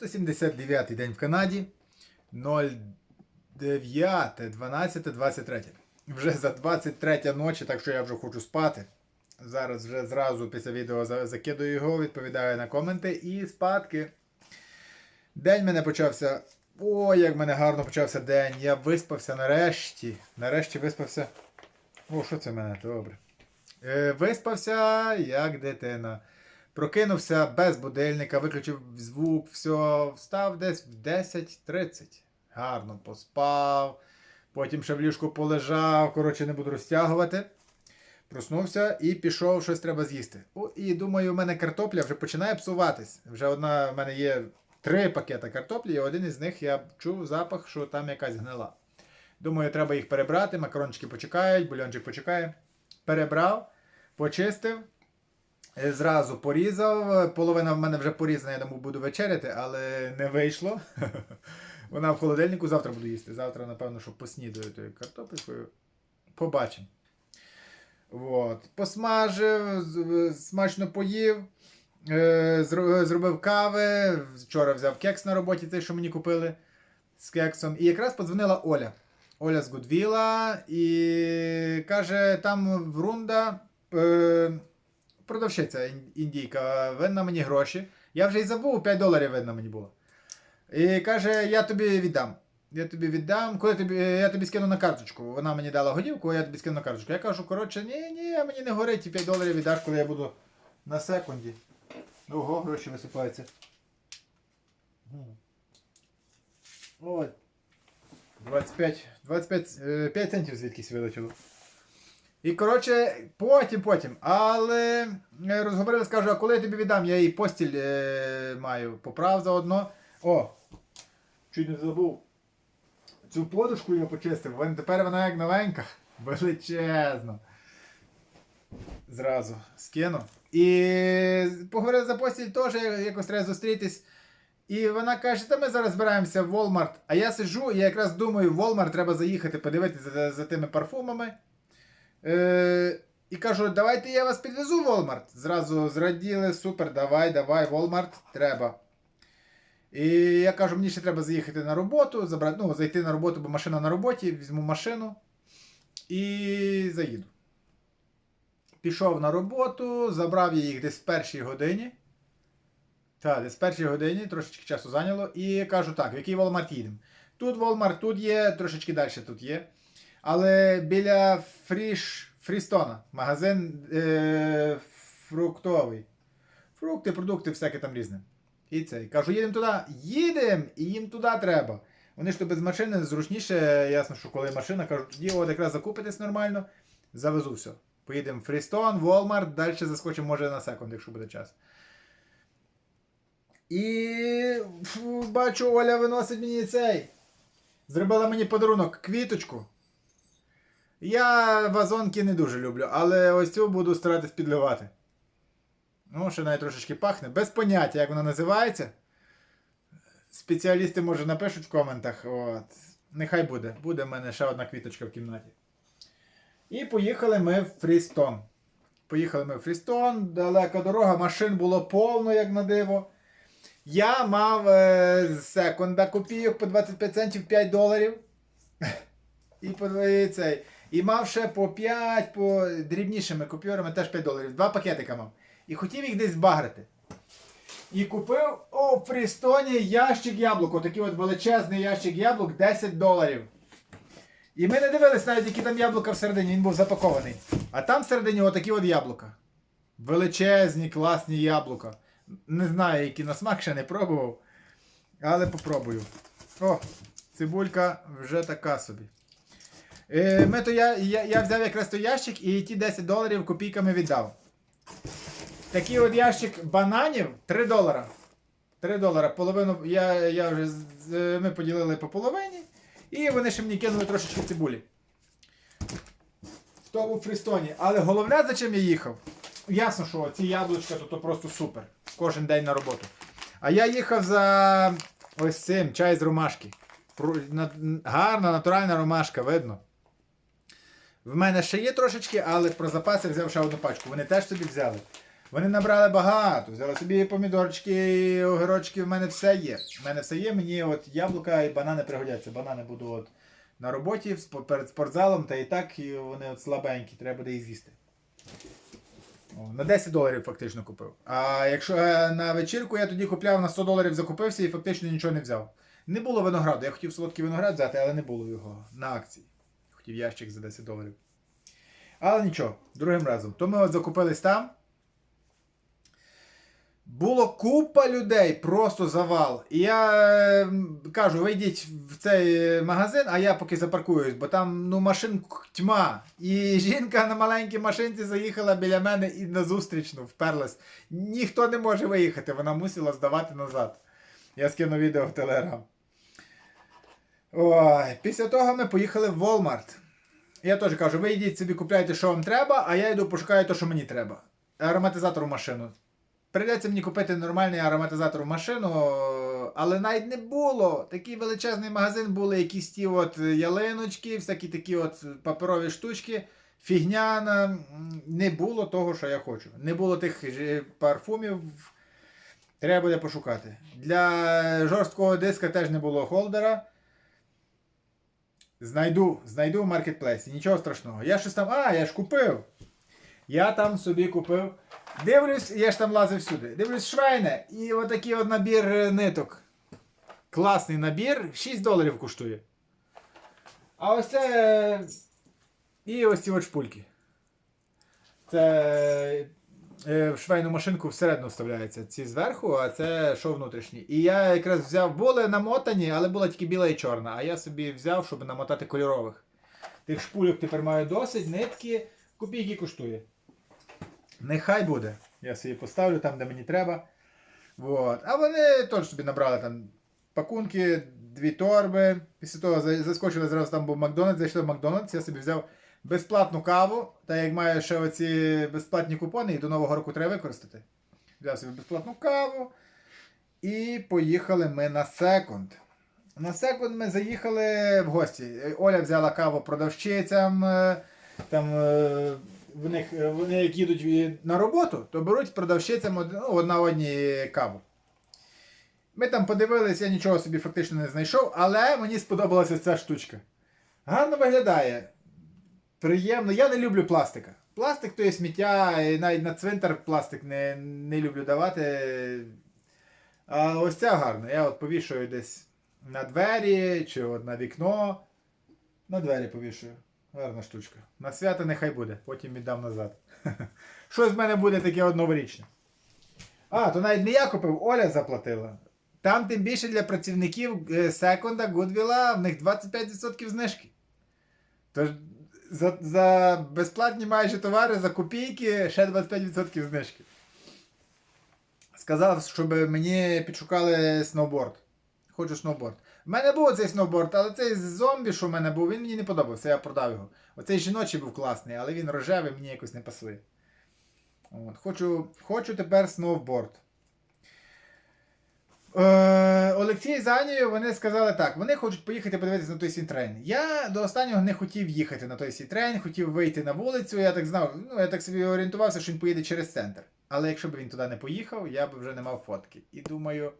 179 день в Канаді. 09, 12, 23. Вже за 23 ночі, так що я вже хочу спати. Зараз вже зразу після відео за- закидую його, відповідаю на коменти і спадки. День мене почався. О, як мене гарно почався день. Я виспався нарешті. Нарешті виспався. О, що це в мене? Добре. Е, виспався як дитина. Прокинувся без будильника, виключив звук, все, встав десь в 10.30. Гарно поспав. Потім ще в ліжку полежав. Коротше, не буду розтягувати. Проснувся і пішов, щось треба з'їсти. І думаю, у мене картопля вже починає псуватись. Вже одна в мене є три пакета картоплі, і один із них я чув запах, що там якась гнила. Думаю, треба їх перебрати, макарончики почекають, бульончик почекає. Перебрав, почистив, зразу порізав. Половина в мене вже порізана, я думаю, буду вечеряти, але не вийшло. Вона в холодильнику, завтра буду їсти. Завтра, напевно, що поснідаю тою картопелькою. Побачимо. От. Посмажив, смачно поїв. Е, Зробив кави. Вчора взяв кекс на роботі, той, що мені купили з кексом. І якраз подзвонила Оля. Оля з Гудвіла і каже, там е, продавщиця індійка, винна мені гроші. Я вже й забув, 5 доларів винна мені було. І каже, я тобі віддам. Я тобі віддам, коли тобі, я тобі скину на карточку. Вона мені дала годівку, я тобі скину на карточку. Я кажу, коротше, ні, ні, мені не горить, ті 5 доларів віддаш, коли я буду на секунді. Ого, гроші висипаються. Мгм. 25, 25 е, 5 центів звідкись вилетіло. І коротше, потім, потім. Але е, розговорили, скажу, а коли я тобі віддам, я їй постіль е, маю. Поправ заодно. О! Чуть не забув. Цю подушку я почистив, вон- тепер вона як новенька. Величезна. Зразу скину. І поговорили за постіль теж, якось треба зустрітись. І вона каже, та ми зараз збираємося в Walmart. А я сиджу і якраз думаю, в Walmart треба заїхати, подивитися за, за тими парфумами. Е, і кажу, давайте я вас підвезу в Walmart. Зразу зраділи, супер, давай, давай, Walmart, треба. І я кажу, мені ще треба заїхати на роботу, забрати, ну, зайти на роботу, бо машина на роботі, візьму машину і заїду. Пішов на роботу, забрав я їх десь в першій годині. Так, десь в першій годині, трошечки часу зайняло. І кажу так, в який Walmart їдемо. Тут Walmart, тут є, трошечки далі тут є. Але біля Фріш, Фрістона, магазин е, фруктовий. Фрукти, продукти, всяке там різне. І цей. Кажу, їдемо туди. Їдемо! І їм туди треба. Вони ж то без машини зручніше, ясно, що коли машина, кажу, тоді от якраз закупитись нормально, завезу все. Поїдемо в Фрістон, Walmart, далі заскочимо, може, на секунд, якщо буде час. І бачу, Оля виносить мені цей. Зробила мені подарунок квіточку. Я вазонки не дуже люблю, але ось цю буду старатись підливати. Ну, ще навіть трошечки пахне. Без поняття, як вона називається. Спеціалісти, може, напишуть в коментах. От. Нехай буде. Буде в мене ще одна квіточка в кімнаті. І поїхали ми в Фрістон. Поїхали ми в Фрістон, далека дорога, машин було повно, як на диво. Я мав е, секунда копійок по 25 центів 5 доларів. І по і мав ще по 5, по дрібнішими купюрами теж 5 доларів. Два пакетика мав. І хотів їх десь збагрити. І купив о, в Фрістоні ящик яблук. Отакий от величезний ящик яблук 10 доларів. І ми не дивились навіть, які там яблука всередині, він був запакований. А там всередині отакі от яблука. Величезні, класні яблука. Не знаю, які на смак ще не пробував. Але попробую. О, цибулька вже така собі. Е, ми то я, я, я взяв якраз той ящик і ті 10 доларів копійками віддав. Такий от ящик бананів 3 долара. 3 долара. Половину я, я вже з- ми поділили по половині. І вони ще мені кинули трошечки цибулі. В тому фрістоні. Але головне, за чим я їхав. Ясно, що ці яблучка то, то просто супер. Кожен день на роботу. А я їхав за ось цим чай з ромашки. Гарна, натуральна ромашка, видно. В мене ще є трошечки, але про запаси взяв ще одну пачку. Вони теж собі взяли. Вони набрали багато, взяли собі помідорчики, огірочки, в мене все є. В мене все є, мені от яблука і банани пригодяться. Банани буду от на роботі перед спортзалом, та і так і вони от слабенькі, треба буде їх з'їсти. На 10 доларів фактично купив. А якщо е, на вечірку я тоді купляв на 100 доларів закупився і фактично нічого не взяв. Не було винограду. Я хотів солодкий виноград взяти, але не було його на акції. Хотів ящик за 10 доларів. Але нічого, другим разом. То ми от закупились там. Було купа людей, просто завал. І я е, кажу, вийдіть в цей магазин, а я поки запаркуюсь, бо там ну, машин тьма. І жінка на маленькій машинці заїхала біля мене і на зустрічну вперлась. Ніхто не може виїхати, вона мусила здавати назад. Я скину відео в Телеграм. Ой, після того ми поїхали в Walmart. Я теж кажу, ви йдіть собі купляйте, що вам треба, а я йду пошукаю те, що мені треба. Ароматизатор в машину. Прийдеться мені купити нормальний ароматизатор в машину, але навіть не було. Такий величезний магазин були якісь ті от ялиночки, всякі такі от паперові штучки. Фігняна, не було того, що я хочу. Не було тих парфумів. Треба буде пошукати. Для жорсткого диска теж не було холдера. Знайду, знайду в маркетплейсі, нічого страшного. Я щось там. А, я ж купив. Я там собі купив. Дивлюсь, я ж там лазив всюди. Дивлюсь швейне і отакий от набір е, ниток. Класний набір, 6 доларів коштує. А ось це. е, І ось ці от шпульки. Це в швейну машинку всередину вставляється. Ці зверху, а це що внутрішні. І я якраз взяв, були намотані, але була тільки біла і чорна. А я собі взяв, щоб намотати кольорових. Тих шпульок тепер маю досить, нитки, копійки коштує. Нехай буде. Я собі поставлю там, де мені треба. Вот. А вони теж собі набрали там пакунки, дві торби. Після того заскочили зразу там був Макдональдс, зайшли в Макдональдс, я собі взяв безплатну каву, та як маю ще оці безплатні купони, і до Нового року треба використати. Взяв собі безплатну каву. І поїхали ми на секунд. На секунд ми заїхали в гості. Оля взяла каву продавщицям. е, Там е, в них, е, вони як їдуть на роботу, то беруть продавщицям ну, одна одні каву. Ми там подивилися, я нічого собі фактично не знайшов, але мені сподобалася ця штучка. Гарно виглядає. Приємно. Я не люблю пластика. Пластик то є сміття, і навіть на цвинтар пластик не, не люблю давати. А ось ця гарна. Я от повішую десь на двері чи от на вікно. На двері повішую. Гарна штучка. На свято нехай буде, потім віддам назад. Щось в мене буде таке одноворічне. А, то навіть не я купив, Оля заплатила. Там тим більше для працівників е, секонда, Гудвіла, в них 25% знижки. Тож за, за безплатні майже товари, за копійки ще 25% знижки. Сказав, щоб мені підшукали сноуборд. Хочу сноуборд. У мене був цей сноуборд, але цей зомбі, що в мене був, він мені не подобався, я продав його. Оцей жіночий був класний, але він рожевий, мені якось не пасує. От, хочу, хочу тепер сноуборд. Е, Олексій з Анією вони сказали так: вони хочуть поїхати подивитися на той сітрейн. Я до останнього не хотів їхати на той сітрейн, хотів вийти на вулицю. Я так знав, ну я так собі орієнтувався, що він поїде через центр. Але якщо б він туди не поїхав, я б вже не мав фотки. І думаю,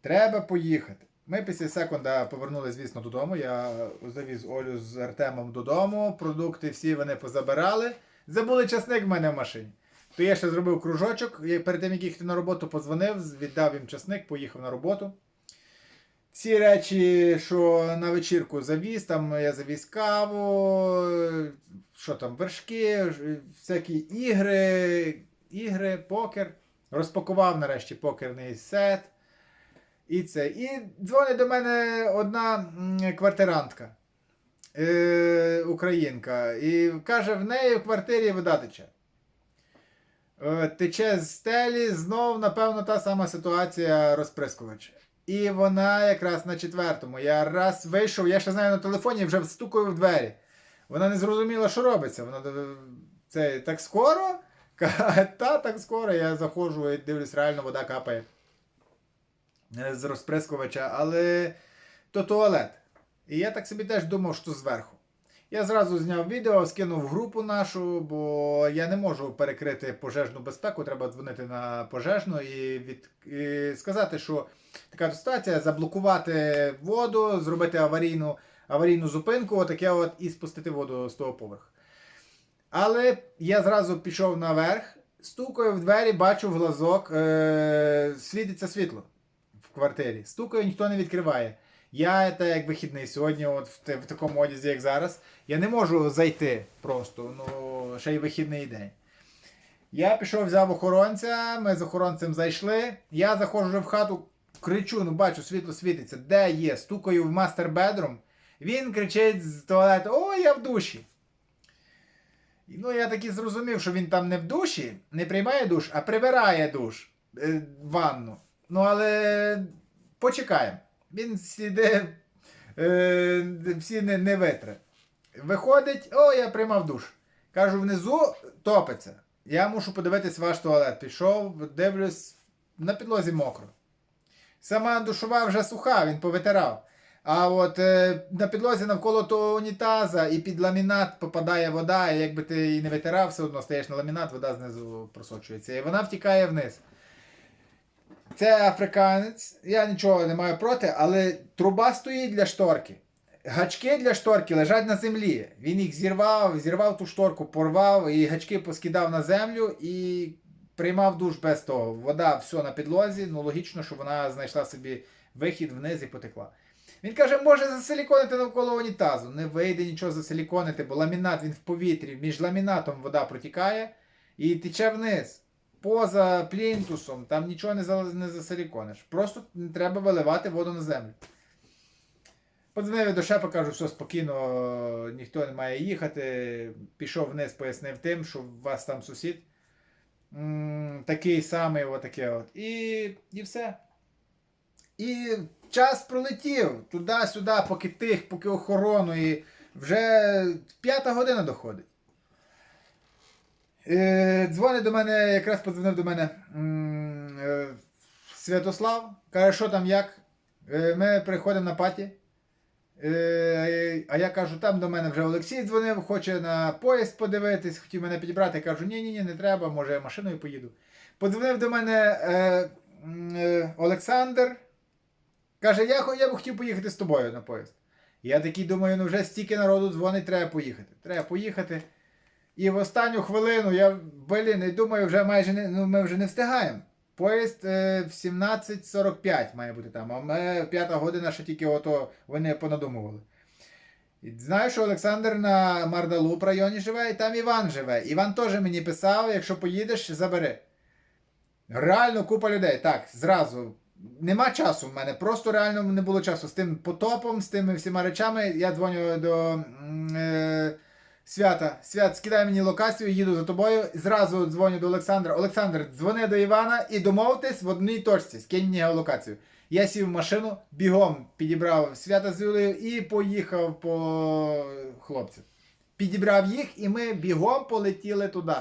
треба поїхати. Ми після секунда повернули, звісно, додому. Я завіз Олю з Артемом додому. Продукти всі вони позабирали. Забули часник в мене в машині. То я ще зробив кружочок. Перед тим, як їхати на роботу, подзвонив, віддав їм часник, поїхав на роботу. Всі речі, що на вечірку завіз, там я завіз каву, що там, вершки, всякі ігри, ігри, покер. Розпакував нарешті покерний сет. І це. І дзвонить до мене одна квартирантка. Е, українка. І каже, в неї в квартирі вода тече. Е, з стелі, знов, напевно, та сама ситуація розприскувач. І вона якраз на четвертому. Я раз вийшов, я ще знаю на телефоні, вже стукаю в двері. Вона не зрозуміла, що робиться. Вона е, це так скоро? Та так скоро. Я заходжу і дивлюсь, реально вода капає е, з розприскувача, але то туалет. І я так собі теж думав, що зверху. Я зразу зняв відео, скинув групу нашу, бо я не можу перекрити пожежну безпеку. Треба дзвонити на пожежну і, від... і сказати, що така ситуація, заблокувати воду, зробити аварійну, аварійну зупинку, отаке от, і спустити воду з того поверху. Але я зразу пішов наверх, стукаю в двері, бачу в глазок, е- світиться світло в квартирі. Стукаю, ніхто не відкриває. Я та як вихідний сьогодні, от в, в такому одязі, як зараз, я не можу зайти просто, ну, ще й вихідний день. Я пішов, взяв охоронця, ми з охоронцем зайшли. Я заходжу вже в хату, кричу, ну бачу, світло світиться. Де є? Стукаю в мастер бедрум. Він кричить з туалету: О, я в душі. Ну, я таки зрозумів, що він там не в душі, не приймає душ, а прибирає душ е, ванну. Ну, але почекаємо. Він сіде, е, всі не, не витре. Виходить, о, я приймав душ. Кажу, внизу топиться. Я мушу подивитись ваш туалет. Пішов, дивлюсь, на підлозі мокро. Сама душова вже суха, він повитирав. А от е, на підлозі навколо того унітаза і під ламінат попадає вода, і якби ти її не витирав, все одно стаєш на ламінат, вода знизу просочується. І вона втікає вниз. Це африканець, я нічого не маю проти, але труба стоїть для шторки. Гачки для шторки лежать на землі. Він їх зірвав, зірвав ту шторку, порвав і гачки поскидав на землю і приймав душ без того. Вода все на підлозі, ну логічно, що вона знайшла собі вихід вниз і потекла. Він каже, може засиліконити навколо унітазу. Не вийде нічого засиліконити, бо ламінат він в повітрі, між ламінатом вода протікає і тече вниз. Поза плінтусом, там нічого не, за- не засилікониш. Просто треба виливати воду на землю. Подзвонив до шефа, кажу, все спокійно, ніхто не має їхати. Пішов вниз, пояснив тим, що у вас там сусід. Такий самий, отаке от. І, і все. І час пролетів туди-сюди, поки тих, поки охорону, і вже п'ята година доходить. Е, дзвонить до мене, якраз подзвонив до мене е, Святослав, каже, що там як? Е, ми приходимо на паті. А я кажу, там до мене вже Олексій дзвонив, хоче на поїзд подивитись, хотів мене підібрати. Я кажу, ні, ні, не треба, може я машиною поїду. Подзвонив до мене Олександр. Каже, я, я б хотів поїхати з тобою на поїзд. Я такий думаю, ну вже стільки народу дзвонить, треба поїхати. Треба поїхати. І в останню хвилину я, блін, і думаю, вже майже не, ну, ми вже не встигаємо. Поїзд е, в 17.45 має бути там, а ми п'ята година ще тільки ото вони понадумували. І знаю, що Олександр на Мардалуп районі живе, і там Іван живе. Іван теж мені писав, якщо поїдеш, забери. Реально купа людей. Так, зразу. Нема часу в мене, просто реально не було часу. З тим потопом, з тими всіма речами. Я дзвоню до е, Свята. Свят, скидай мені локацію, їду за тобою. Зразу дзвоню до Олександра. Олександр, дзвони до Івана і домовтесь в одній точці. Скинь мені локацію. Я сів в машину, бігом підібрав свята з Юлею і поїхав по хлопців. Підібрав їх, і ми бігом полетіли туди.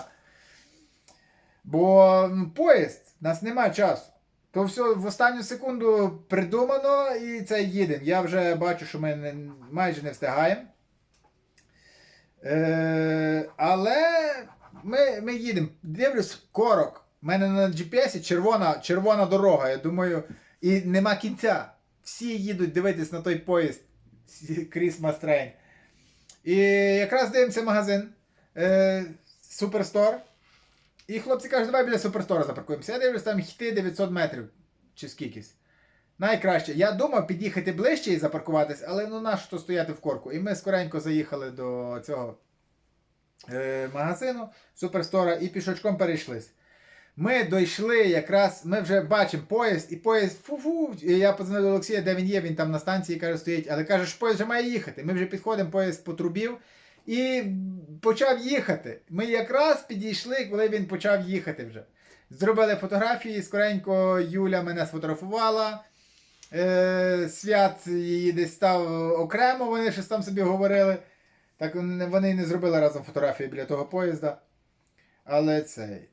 Бо ну, поїзд, нас немає часу. То все в останню секунду придумано і це їдемо. Я вже бачу, що ми не, майже не встигаємо. Е, але ми, ми їдемо. Дивлюсь, корок. У мене на GPS червона, червона дорога. Я думаю, і нема кінця. Всі їдуть дивитись на той поїзд Christmas Train. І якраз дивимося магазин е, Superstore. І хлопці кажуть, давай біля Суперстора запаркуємося. Я дивлюсь, там йти 900 метрів чи скількись. Найкраще. Я думав під'їхати ближче і запаркуватись, але ну нащо то стояти в корку. І ми скоренько заїхали до цього е, магазину Суперстора і пішочком перейшлись. Ми дійшли якраз, ми вже бачимо поїзд, і поїзд фу-фу. Я подзвонив до Олексія, де він є, він там на станції каже, стоїть, але каже, що поїзд вже має їхати. Ми вже підходимо, поїзд потрубів і почав їхати. Ми якраз підійшли, коли він почав їхати вже. Зробили фотографії, скоренько Юля мене сфотографувала. Е, свят її десь став окремо, вони щось там собі говорили. Так вони не зробили разом фотографії біля того поїзда. Але цей.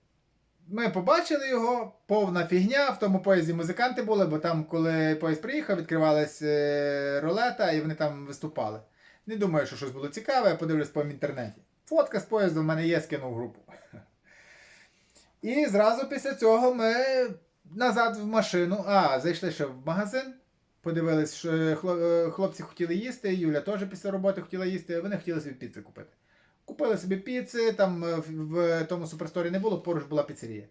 Ми побачили його, повна фігня. В тому поїзді музиканти були, бо там, коли поїзд приїхав, відкривалась е, рулета і вони там виступали. Не думаю, що щось було цікаве, я подивлюсь по інтернеті. Фотка з поїзду в мене є, скинув групу. І зразу після цього ми назад в машину. А, зайшли ще в магазин. Подивились, що е, хлопці хотіли їсти, Юля теж після роботи хотіла їсти, вони хотіли собі піци купити. Купили собі піци, там е, в, тому суперсторі не було, поруч була піцерія.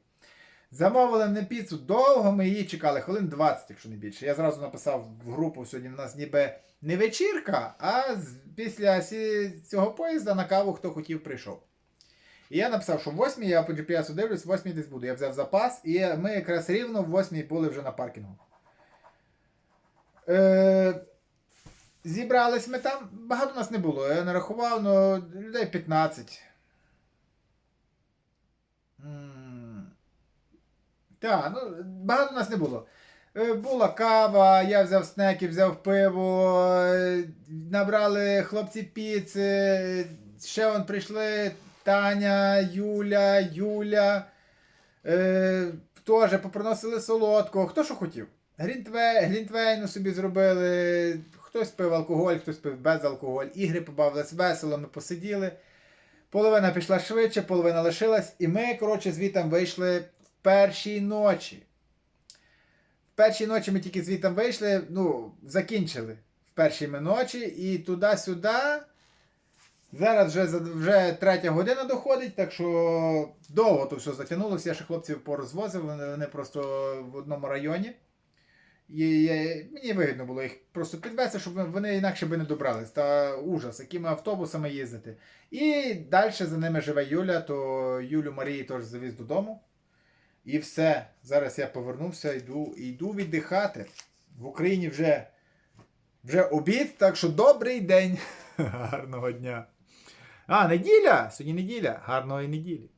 Замовили не піцу довго, ми її чекали, хвилин 20, якщо не більше. Я зразу написав в групу, сьогодні в нас ніби не вечірка, а після цього поїзда на каву хто хотів прийшов. І я написав, що в 8 я по GPS дивлюсь, в 8 десь буду. Я взяв запас, і ми якраз рівно в 8 були вже на паркінгу. Е, зібрались ми там, багато нас не було. Я не рахував, але людей 15. Так, ну, багато нас не було. Е, Була кава, я взяв снеки, взяв пиво, е, набрали хлопці піци, ще вон прийшли Таня, Юля, Юля. Е, теж попроносили солодкого, хто що хотів. Глінтвей, глінтвейну собі зробили, хтось пив алкоголь, хтось пив без алкоголь. Ігри побавились весело, ми посиділи. Половина пішла швидше, половина лишилась, і ми, коротше, звітом вийшли в першій ночі. В першій ночі ми тільки звітом вийшли, ну, закінчили в першій ми ночі, і туди-сюди. Зараз вже, вже третя година доходить, так що довго то все затягнулося. Я ще хлопців порозвозив, вони просто в одному районі. І, я- мені вигідно було їх просто підвести, щоб вони інакше би не добрались. Та ужас, якими автобусами їздити. І далі за ними живе Юля, то Юлю Марії теж завіз додому. І все. Зараз я повернувся, йду, йду віддихати. В Україні вже, вже обід, так що добрий день. Гарного дня. А, неділя! Сьогодні неділя. Гарної неділі.